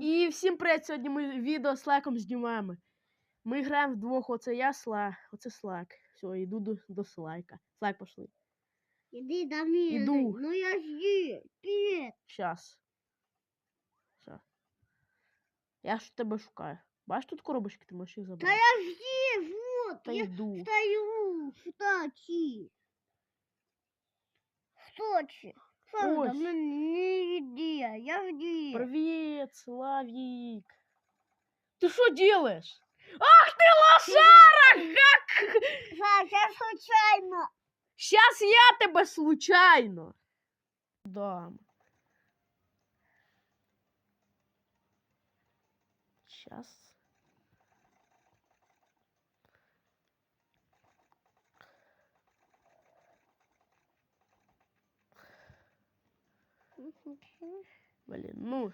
І всім привіт! Сьогодні ми відео з лайком знімаємо. Ми граємо вдвох, оце я сла, оце слайк. Все, йду до, до слайка. Слайк пошли. Иди до меня. Иду. Ну я жди. Привет. Щас. Все. Я ж тебе шукаю. Бачиш тут коробочки, ти можеш їх Да забрати. я жди. Вот. Та я йду. стою. В Сочи. В Ой. там? Ну, не иди. Я жди. Привіт, Славік. Ти що делаєш? Ах ти лошара! Как? Саш, я случайно. Щас я тебе случайно. дам. Щас. Блін, ну.